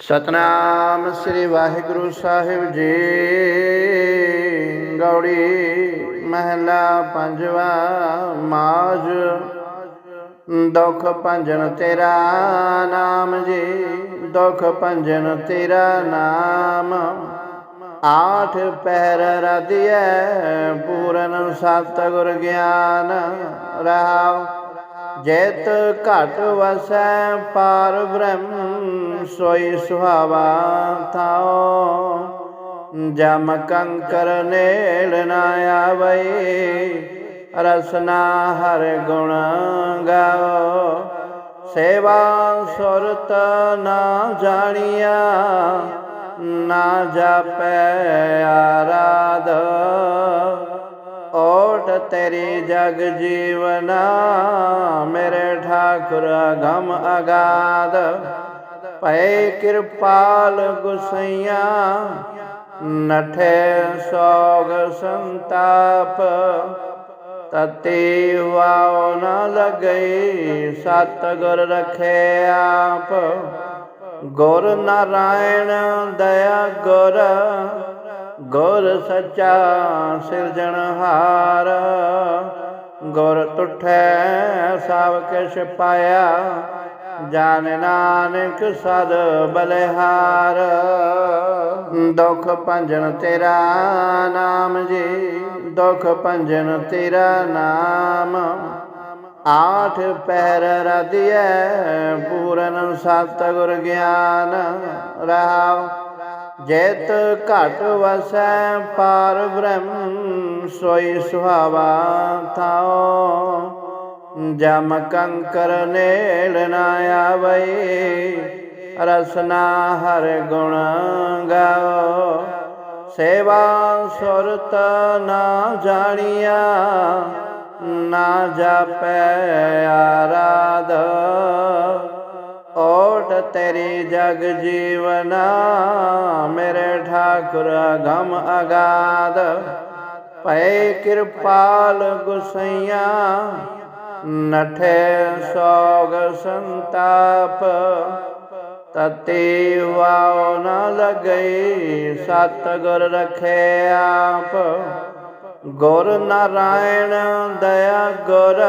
ਸਤਨਾਮ ਸ੍ਰੀ ਵਾਹਿਗੁਰੂ ਸਾਹਿਬ ਜੀ। ਗੌੜੀ ਮਹਲਾ ਪੰਜਵਾ ਮਾਜ। ਦੁਖ ਭੰਜਨ ਤੇਰਾ ਨਾਮ ਜੀ। ਦੁਖ ਭੰਜਨ ਤੇਰਾ ਨਾਮ। ਆਠ ਪਹਿਰ ਰਦੀਐ, ਪੂਰਨ ਸਤਗੁਰ ਗਿਆਨ ਰਹਾਉ। ਜੇਤ ਘਟ ਵਸੈ, ਪਾਰ ਬ੍ਰਹਮ ਸੋਈ ਸੁਹਾਵਾ ਥਾਉ ਜਮ ਕੰਕਰ ਨੇੜ ਨਾ ਆਵਈ ਰਸਨਾ ਹਰ ਗੁਣ ਗਾਓ ਸੇਵਾ ਸੁਰਤ ਨਾ ਜਾਣੀਆ ਨਾ ਜਾਪੈ ਆਰਾਧ ਓਟ ਤੇਰੀ ਜਗ ਜੀਵਨਾ ਮੇਰੇ ਠਾਕੁਰ ਗਮ ਅਗਾਦ ਭੈ ਕਿਰਪਾਲ ਗੁਸਈਆ, ਨਠੇ ਸੋਗ ਸੰਤਾਪ। ਤਤੀ ਵਾਉ ਨ ਲਗਈ ਸਤ ਗੁਰ ਰਖੇ ਆਪ। ਗੁਰ ਨਾਰਾਇਣ ਦਇਆ ਗੁਰ ਗੁਰ ਸੱਚਾ ਸਿਰਜਣਹਾਰ ਗੁਰ ਤੁਠੈ ਸਭ ਕਿਛ ਪਾਇਆ ਜਾਨ ਨਾਨਕ ਸਦ ਬਲਿਹਾਰ। ਦੁਖ ਭੰਜਨ ਤੇਰਾ ਨਾਮ ਜੀ, ਦੁਖ ਭੰਜਨ ਤੇਰਾ ਨਾਮ। ਆਠ ਪਹਿਰ ਰਦੀਐ ਪੂਰਨ ਸਤ ਗੁਰ ਗਿਆਨ ਰਹਾਉ। ਜੇਤ ਘਟ ਵਸੈ ਪਾਰ ਬ੍ਰਹਮ, ਸੋਈ ਸੁਹਾਵਾ ਥਾਉ। ਜਮ ਕੰਕਰ ਨੇੜ ਨਾ ਆਵਈ, ਰਸਨਾ ਹਰ ਗੁਣ ਗਾਓ। ਸੇਵਾ ਸੁਰਤ ਨਾ ਜਾਣੀਆ, ਨਾ ਜਾਪੈ ਆਰਾਧ। ਓਟ ਤੇਰੀ ਜਗ ਜੀਵਨਾ ਮੇਰੇ ਠਾਕੁਰ ਗਮ ਅਗਾਦ ਭੈ ਕਿਰਪਾਲ ਗੁਸਈਆ ਨਠੇ ਸੋਗ ਸੰਤਾਪ, ਤਤੀ ਵਾਉ ਨ ਲਗਈ ਸਤ ਗੁਰ ਰਖੇ ਆਪ। ਗੁਰ ਨਾਰਾਇਣ ਦਇਆ ਗੁਰ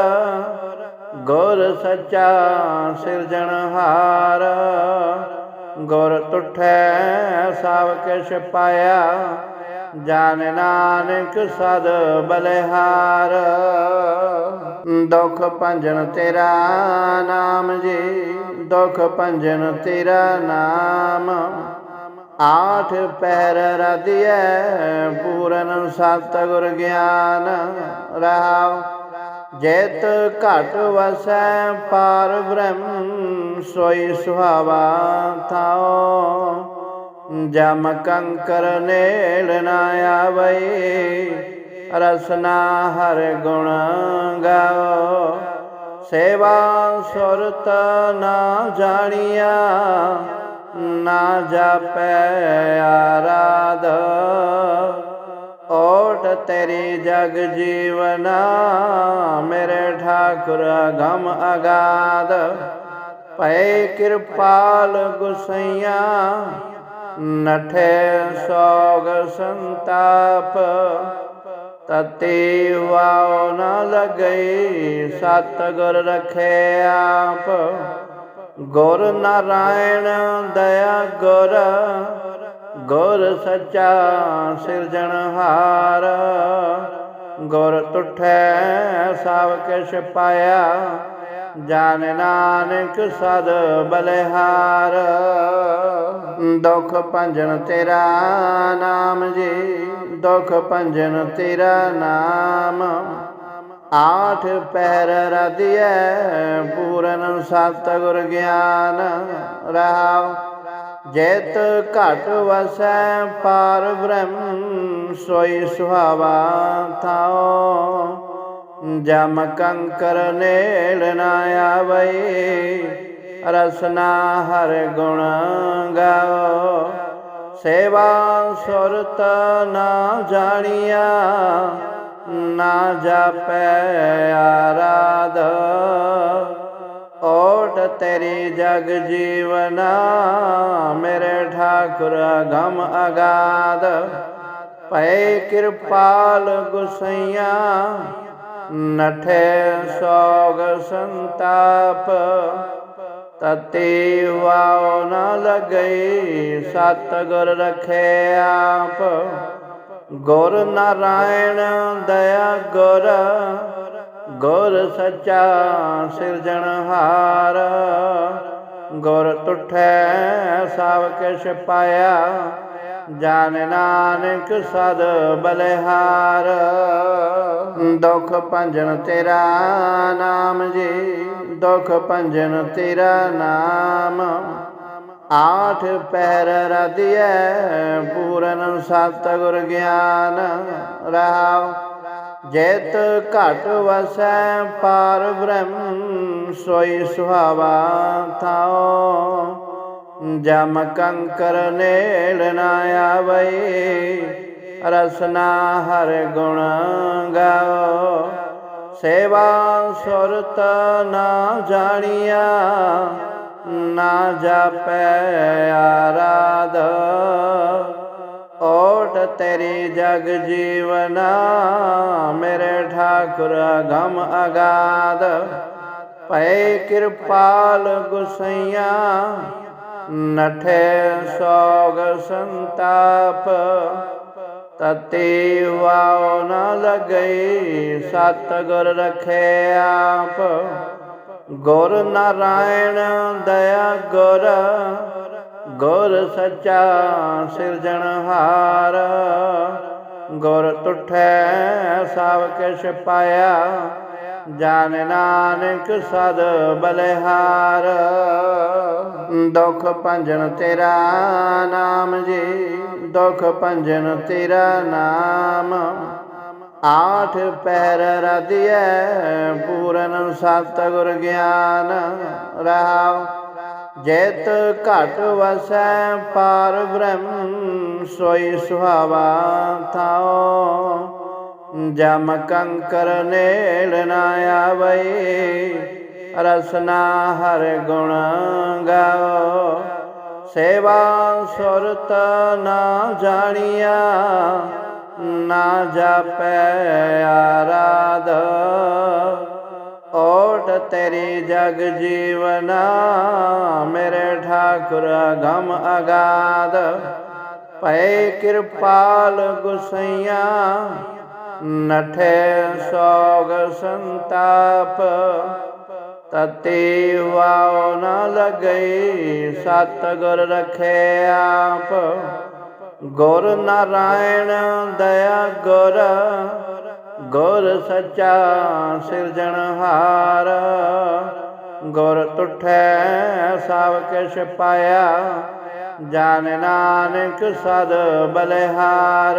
ਗੁਰ ਸੱਚਾ ਸਿਰਜਣਹਾਰ ਗੁਰ ਤੁਠੈ ਸਭ ਕਿਛ ਪਾਇਆ ਜਾਨ ਨਾਨਕ ਸਦ ਬਲਿਹਾਰ। ਦੁਖ ਭੰਜਨ ਤੇਰਾ ਨਾਮ ਜੀ, ਦੁਖ ਭੰਜਨ ਤੇਰਾ ਨਾਮ। ਆਠ ਪਹਿਰ ਰਦੀਐ, ਪੂਰਨ ਸਤਗੁਰ ਗਿਆਨ। ਰਹਾਉ, ਜੇਤ ਘਟ ਵਸੈ, ਪਾਰ ਬ੍ਰਹਮ ਸੋਈ ਸੁਹਾਵਾ ਥਾਉ। ਜਮ ਕੰਕਰ ਨੇੜ ਨਾ ਆਵਈ, ਰਸਨਾ ਹਰ ਗੁਣ ਗਾਓ। ਸੇਵਾ ਸੁਰਤ ਨਾ ਜਾਣੀਆ, ਨਾ ਜਾਪੈ ਆਰਾਧ। ਓਟ ਤੇਰੀ ਜਗ ਜੀਵਨਾ, ਮੇਰੇ ਠਾਕੁਰ ਗਮ ਅਗਾਦ ਭੈ ਕਿਰਪਾਲ ਗੁਸਈਆ ਨਠੇ ਸੋਗ ਸੰਤਾਪ, ਤਤੀ ਵਾਉ ਨ ਲਗਈ ਸਤ ਗੁਰ ਰਖੇ ਆਪ। ਗੁਰ ਨਾਰਾਇਣ ਦਇਆ ਗੁਰ ਗੁਰ ਸੱਚਾ ਸਿਰਜਣਹਾਰ ਗੁਰ ਤੁਠੈ ਸਭ ਕਿਛ ਪਾਇਆ ਜਾਨ ਨਾਨਕ ਸਦ ਬਲਿਹਾਰ। ਦੁਖ ਭੰਜਨ ਤੇਰਾ ਨਾਮ ਜੀ, ਦੁਖ ਭੰਜਨ ਤੇਰਾ ਨਾਮ। ਆਠ ਪਹਿਰ ਰਦੀਐ, ਪੂਰਨ ਸਤਗੁਰ ਗਿਆਨ। ਰਹਾਉ, ਜੇਤ ਘਟ ਵਸੈ, ਪਾਰ ਬ੍ਰਹਮ ਸੋਈ ਸੁਹਾਵਾ ਥਾਉ। ਜਮ ਕੰਕਰ ਨੇੜ ਨਾ ਆਵਈ, ਰਸਨਾ ਹਰ ਗੁਣ ਗਾਓ। ਸੇਵਾ ਸੁਰਤ ਨਾ ਜਾਣੀਆ, ਨਾ ਜਾਪੈ ਆਰਾਧ। ਓਟ ਤੇਰੀ ਜਗ ਜੀਵਨਾ, ਮੇਰੇ ਠਾਕੁਰ ਗਮ ਅਗਾਧ। ਭਏ ਕਿਰਪਾਲ ਗੁਸਈਆ ਨਠੇ ਸੋਗ ਸੰਤਾਪ, ਤਤੇ ਵਾਉ ਨ ਲਗਈ ਸਤ ਗੁਰ ਰਖੇ ਆਪ। ਗੁਰ ਨਾਰਾਇਣ ਦਇਆ ਗੁਰ ਗੁਰ ਸੱਚਾ ਸਿਰਜਣਹਾਰ ਗੁਰ ਤੁਠੈ ਸਭ ਕਿਛ ਪਾਇਆ ਜਾਨ ਨਾਨਕ ਸਦ ਬਲਿਹਾਰ। ਦੁਖ ਭੰਜਨ ਤੇਰਾ ਨਾਮ ਜੀ, ਦੁਖ ਭੰਜਨ ਤੇਰਾ ਨਾਮ। ਆਠ ਪਹਿਰ ਰਦੀਐ, ਪੂਰਨ ਸਤਗੁਰ ਗਿਆਨ ਰਹਾਉ। ਜੇਤ ਘਟ ਵਸੈ, ਪਾਰ ਬ੍ਰਹਮ ਸੋਈ ਸੁਹਾਵਾ ਥਾਓ ਜਮ ਕੰਕਰ ਨੇੜ ਨਾ ਆਵਈ, ਰਸਨਾ ਹਰ ਗੁਣ ਗਾਓ। ਸੇਵਾ ਸੁਰਤ ਨਾ ਜਾਣੀਆ, ਨਾ ਜਾਪੈ ਆਰਾਧ। ਓਟ ਤੇਰੀ ਜਗ ਜੀਵਨਾ, ਮੇਰੇ ਠਾਕੁਰ ਗਮ ਅਗਾਧ। ਭਏ ਕਿਰਪਾਲ ਗੁਸਈਆ ਨਠੇ ਸੋਗ ਸੰਤਾਪ, ਤਤੇ ਵਾਉ ਨ ਲਗਈ ਸਤ ਗੁਰ ਰਖੇ ਆਪ। ਗੁਰ ਨਾਰਾਇਣ ਦਇਆ ਗੁਰ ਗੁਰ ਸੱਚਾ ਸਿਰਜਣਹਾਰ ਗੁਰ ਤੁਠੈ ਸਭ ਕਿਛ ਪਾਇਆ ਜਾਨ ਨਾਨਕ ਸਦ ਬਲਿਹਾਰ। ਦੁਖ ਭੰਜਨ ਤੇਰਾ ਨਾਮ ਜੀ, ਦੁਖ ਭੰਜਨ ਤੇਰਾ ਨਾਮ। ਆਠ ਪਹਿਰ ਰਦੀਐ, ਪੂਰਨ ਸਤਿਗੁਰ ਗਿਆਨ। ਰਹਾਉ, ਜੇਤ ਘਟ ਵਸੈ, ਪਾਰ ਬ੍ਰਹਮ ਸੋਈ ਸੁਹਾਵਾ ਥਾਓ ਜਮ ਕੰਕਰ ਨੇੜ ਨਾ ਆਵਈ, ਰਸਨਾ ਹਰ ਗੁਣ ਗਾਓ। ਸੇਵਾ ਸੁਰਤ ਨਾ ਜਾਣੀਆ, ਨਾ ਜਾਪੈ ਆਰਾਧ। ਓਟ ਤੇਰੀ ਜਗ ਜੀਵਨਾ, ਮੇਰੇ ਠਾਕੁਰ ਗਮ ਅਗਾਧ। ਭਏ ਕਿਰਪਾਲ ਗੁਸਈਆ ਨਠੇ ਸੋਗ ਸੰਤਾਪ, ਤਤੇ ਵਾਉ ਨ ਲਗਈ ਸਤ ਗੁਰ ਰਖੇ ਆਪ। ਗੁਰ ਨਾਰਾਇਣ ਦਇਆ ਗੁਰ ਗੁਰ ਸੱਚਾ ਸਿਰਜਣਹਾਰ ਗੁਰ ਤੁਠੈ ਸਭ ਕਿਛ ਪਾਇਆ ਜਾਨ ਨਾਨਕ ਸਦ ਬਲਿਹਾਰ।